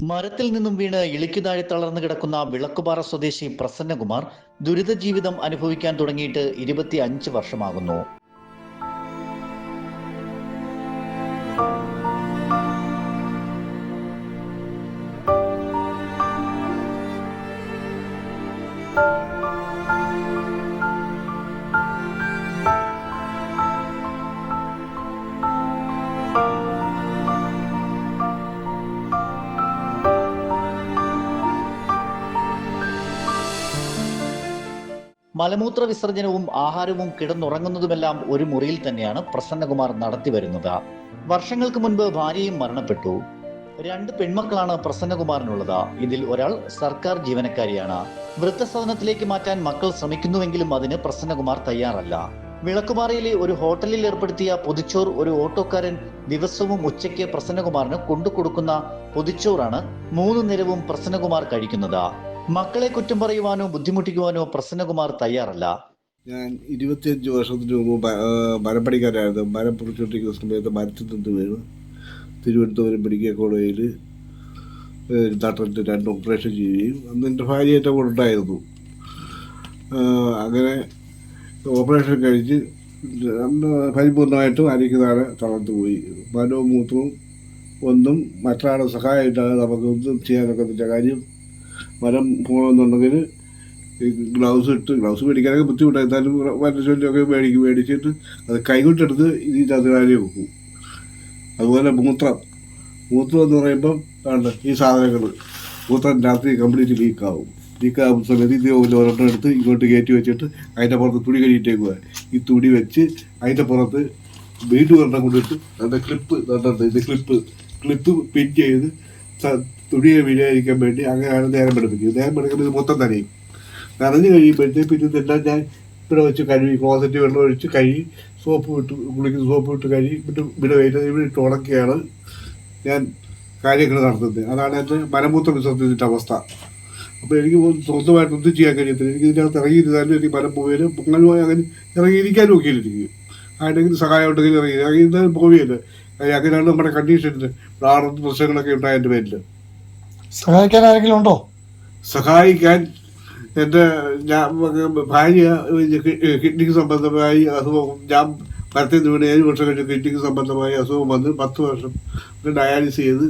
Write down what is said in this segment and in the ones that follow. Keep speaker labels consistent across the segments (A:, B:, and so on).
A: മരത്തിൽ നിന്നും വീണ് ഇളിക്കുതാഴി തളർന്നു കിടക്കുന്ന വിളക്കുപാറ സ്വദേശി പ്രസന്നകുമാർ ദുരിത ജീവിതം അനുഭവിക്കാൻ തുടങ്ങിയിട്ട് ഇരുപത്തി അഞ്ച് വർഷമാകുന്നു. മലമൂത്ര വിസർജനവും ആഹാരവും കിടന്നുറങ്ങുന്നതുമെല്ലാം ഒരു മുറിയിൽ തന്നെയാണ് പ്രസന്നകുമാർ നടത്തി വരുന്നത്. വർഷങ്ങൾക്ക് മുൻപ് ഭാര്യയും മരണപ്പെട്ടു. രണ്ട് പെൺമക്കളാണ് പ്രസന്നകുമാറിനുള്ളത്. ഇതിൽ ഒരാൾ സർക്കാർ ജീവനക്കാരിയാണ്. വൃദ്ധസദനത്തിലേക്ക് മാറ്റാൻ മക്കൾ ശ്രമിക്കുന്നുവെങ്കിലും അതിന് പ്രസന്നകുമാർ തയ്യാറല്ല. വിളക്കുപാറയിലെ ഒരു ഹോട്ടലിൽ ഏർപ്പെടുത്തിയ പൊതിച്ചോർ ഒരു ഓട്ടോക്കാരൻ ദിവസവും ഉച്ചയ്ക്ക് പ്രസന്നകുമാറിന് കൊണ്ടുകൊടുക്കുന്ന പൊതിച്ചോറാണ് മൂന്ന് നിരവും പ്രസന്നകുമാർ കഴിക്കുന്നത്. മക്കളെ കുറ്റം പറയുവാനോ ബുദ്ധിമുട്ടിക്കുവാനോ പ്രസന്നകുമാർ തയ്യാറല്ല.
B: ഞാൻ ഇരുപത്തിയഞ്ച് വർഷത്തിന് മുമ്പ് മരം പഠിക്കാനായിരുന്നു മരം പൊറിച്ചുകൊണ്ടിരിക്കുന്ന സമയത്ത് മരത്തിൽ നിന്ന് വീണ് തിരുവനന്തപുരം മെഡിക്കൽ കോളേജിൽ നട്ടലിന്റെ രണ്ട് ഓപ്പറേഷൻ ചെയ്യുകയും അന്ന് എന്റെ ഭാര്യ എന്റെ കൂടെ ഉണ്ടായിരുന്നു. അങ്ങനെ ഓപ്പറേഷൻ കഴിച്ച് പരിപൂർണമായിട്ടും അരിക്ക് താഴെ തളർന്നു പോയി. മനവും മൂത്രവും ഒന്നും മറ്റൊരാളുടെ നമുക്ക് നമുക്കൊന്നും ചെയ്യാനൊക്കെ കാര്യം മരം പോകണമെന്നുണ്ടെങ്കിൽ ഈ ഗ്ലൗസ് ഇട്ട് ഗ്ലൗസ് മേടിക്കാനൊക്കെ ബുദ്ധിമുട്ടായി എന്നാലും മരച്ചൊല്ലൊക്കെ ചൊല്ലൊക്കെ മേടിക്കും മേടിച്ചിട്ട് അത് കൈകൊട്ടെടുത്ത് ഇതിനകത്ത് കാര്യം വെക്കും. അതുപോലെ മൂത്രം. മൂത്രം എന്ന് പറയുമ്പം ആണ് ഈ സാധനങ്ങൾ. മൂത്രം രാത്രി കംപ്ലീറ്റ് ലീക്കാവും. ലീക്കാകുന്ന സമയത്ത് ഇത് ഒരെണ്ണം എടുത്ത് ഇങ്ങോട്ട് കയറ്റി വെച്ചിട്ട് അതിന്റെ പുറത്ത് തുണി കഴിഞ്ഞിട്ടേക്കുക ഈ തുണി വെച്ച് അതിന്റെ പുറത്ത് വീണ്ടും ഒരെണ്ണം കൊണ്ടിട്ട് അതിന്റെ ക്ലിപ്പ് നട്ടുണ്ട് ഇത് ക്ലിപ്പ് ക്ലിപ്പ് പിൻ ചെയ്ത് തുണിയെ വീഴാതിരിക്കാൻ വേണ്ടി അങ്ങനെയാണ് നേരം പഠിപ്പിക്കുന്നത് നേരം പഠിക്കുമ്പോൾ ഇത് മൊത്തം നനയും. നനഞ്ഞു കഴിയുമ്പോഴത്തേക്ക് പിന്നെ ഇതെല്ലാം ഞാൻ ഇവിടെ വെച്ച് കഴുകി ക്ലോസറ്റ് വെള്ളം ഒഴിച്ച് കഴുകി സോപ്പ് വിട്ട് കുളിക്കുന്ന സോപ്പ് വിട്ട് കഴുകി ഇവിടെ ഇവിടെ വെയിൽ ഇവിടെ ഇട്ട് ഉണക്കിയാണ് ഞാൻ കാര്യങ്ങൾ നടത്തുന്നത്. അതാണ് എന്റെ മലമൂത്ര വിസർജനത്തിന്റെ അവസ്ഥ. അപ്പോൾ എനിക്ക് സ്വന്തമായിട്ട് ഒന്നും ചെയ്യാൻ കഴിയത്തില്ല. എനിക്ക് ഇതിനകത്ത് ഇറങ്ങിയിരുന്നാലും എനിക്ക് മലം പോയാലും പൊങ്ങലുമായി അങ്ങനെ ഇറങ്ങിയിരിക്കാനും ഒക്കെ ഇരിക്കും ആരുടെങ്കിലും സഹായം ഉണ്ടെങ്കിൽ ഇറങ്ങി ഇറങ്ങിയിരുന്നാലും പോവുകയില്ല. അങ്ങനെയാണ് നമ്മുടെ കണ്ടീഷനിൽ പ്രാർത്ഥന പ്രശ്നങ്ങളൊക്കെ ഉണ്ടായതിന്റെ പേരിൽ
C: സഹായിക്കാൻ ആരെങ്കിലും ഉണ്ടോ?
B: സഹായിക്കാൻ എന്റെ ഞാൻ ഭാര്യ കിഡ്നിക്ക് സംബന്ധമായി അസുഖം ഞാൻ പരത്തി നിന്ന് വീണ് ഏഴ് വർഷം കഴിഞ്ഞ് കിഡ്നിക്ക് സംബന്ധമായി അസുഖം വന്ന് പത്ത് വർഷം ഡയാലിസിസ് ചെയ്ത്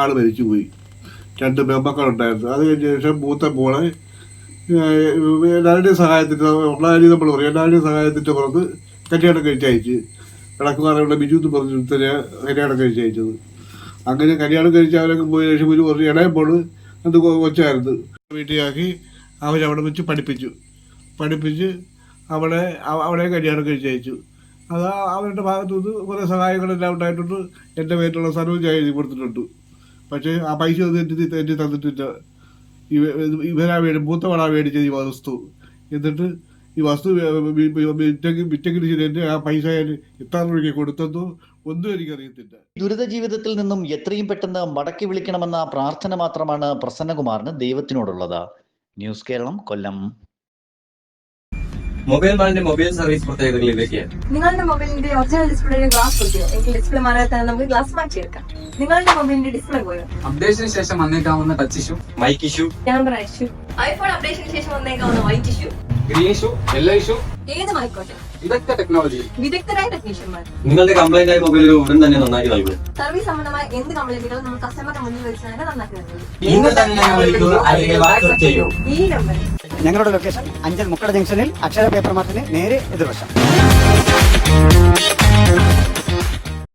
B: ആൾ മരിച്ചുപോയി. രണ്ട് പെമ്മക്കളുണ്ടായിരുന്നു അത് കഴിഞ്ഞ ശേഷം മൂത്ത മോളെ എല്ലാവരുടെയും സഹായത്തിന്റെ ഉള്ള കാര്യം നമ്മൾ പറയും. എല്ലാവരുടെയും സഹായത്തിന്റെ പുറത്ത് കല്യാണം കഴിച്ചയച്ച് വിളക്കുമാറുള്ള ബിജു എന്ന് പറഞ്ഞിട്ട് കല്യാണം കഴിച്ചയച്ചത് അങ്ങനെ കല്യാണം കഴിച്ച് അവരൊക്കെ പോയ ശേഷം ഒരു കുറച്ച് ഇടയപ്പോൾ അത് കൊച്ചായിരുന്നു. വീട്ടിലാക്കി അവരവിടെ വെച്ച് പഠിപ്പിച്ചു. പഠിപ്പിച്ച് അവിടെ അവളെ കല്യാണം കഴിച്ചയച്ചു അത് അവരുടെ ഭാഗത്തു നിന്ന് കുറേ സഹായങ്ങളെല്ലാം ഉണ്ടായിട്ടുണ്ട്. എന്റെ പേരിലുള്ള സ്ഥലവും ഞാൻ എഴുതി കൊടുത്തിട്ടുണ്ട്. പക്ഷേ ആ പൈസ ഒന്നും എന്റെ എന്റെ തന്നിട്ടില്ല. ഇവരാ വേണ്ടി മൂത്തവളാ മേടിച്ചത് ഈ വസ്തു. എന്നിട്ട് ഈ വസ്തു വിറ്റെങ്കിൽ വിറ്റെങ്കിലും ശരി എന്റെ ആ പൈസ എത്ര രൂപയ്ക്ക് കൊടുത്തെന്നോ ഒന്നും എനിക്കറിയത്തില്ല.
A: ദുരിത ജീവിതത്തിൽ നിന്നും എത്രയും പെട്ടെന്ന് മടക്കി വിളിക്കണമെന്ന പ്രാർത്ഥന മാത്രമാണ് പ്രസന്നകുമാറിന് ദൈവത്തിനോടുള്ളത്. ന്യൂസ് കേരളം കൊല്ലം.
D: മൊബൈൽ മാളിന്റെ മൊബൈൽ സർവീസ് പ്രത്യേകതകളിലേക്ക്
E: നിങ്ങളുടെ മൊബൈലിന്റെ ഒറിജിനൽ ഡിസ്പ്ലേയുടെ ഗ്ലാസ് പൊട്ടിയോ? എങ്കിൽ ഡിസ്പ്ലേ മാറാതെ തന്നെ നമുക്ക് ഗ്ലാസ് മാറ്റിയെടുക്കാം. നിങ്ങളുടെ മൊബൈലിന്റെ ഡിസ്പ്ലേ പോയോ?
F: അപ്ഡേഷന് ശേഷം വന്നേക്കാവുന്ന touch issue
D: mic issue
E: camera issue iPhone അപ്ഡേഷന് ശേഷം വന്നേക്കാവുന്ന white issue
F: green issue yellow issue
E: ഏതുമായിക്കോട്ടെ?
F: ഇതൊക്കെ ടെക്നോളജി
E: വിദഗ്ധരായ ടെക്നീഷ്യന്മാർ
D: നിങ്ങളുടെ കംപ്ലൈന്റ് ആയ മൊബൈലുകൾ ഉടൻ തന്നെ നന്നാക്കി നൽകും
E: സർവീസ് സംബന്ധമായ എന്ത് കംപ്ലൈന്റുകളും നമ്മൾ കസ്റ്റമറുടെ മുന്നിൽ വെച്ച് തന്നെ നന്നാക്കി നൽകും
D: ഇന്ന് തന്നെ ഞങ്ങളെ വിളിക്കൂ അല്ലെങ്കിൽ വാട്സ്ആപ്പ് ചെയ്യൂ.
E: ഈ നമ്പറിൽ
G: ഞങ്ങളുടെ ലൊക്കേഷൻ അഞ്ചൽ മുക്കട ജംഗ്ഷനിൽ അക്ഷര പേപ്പർ മാർട്ടിന് നേരെ എതിർവശം.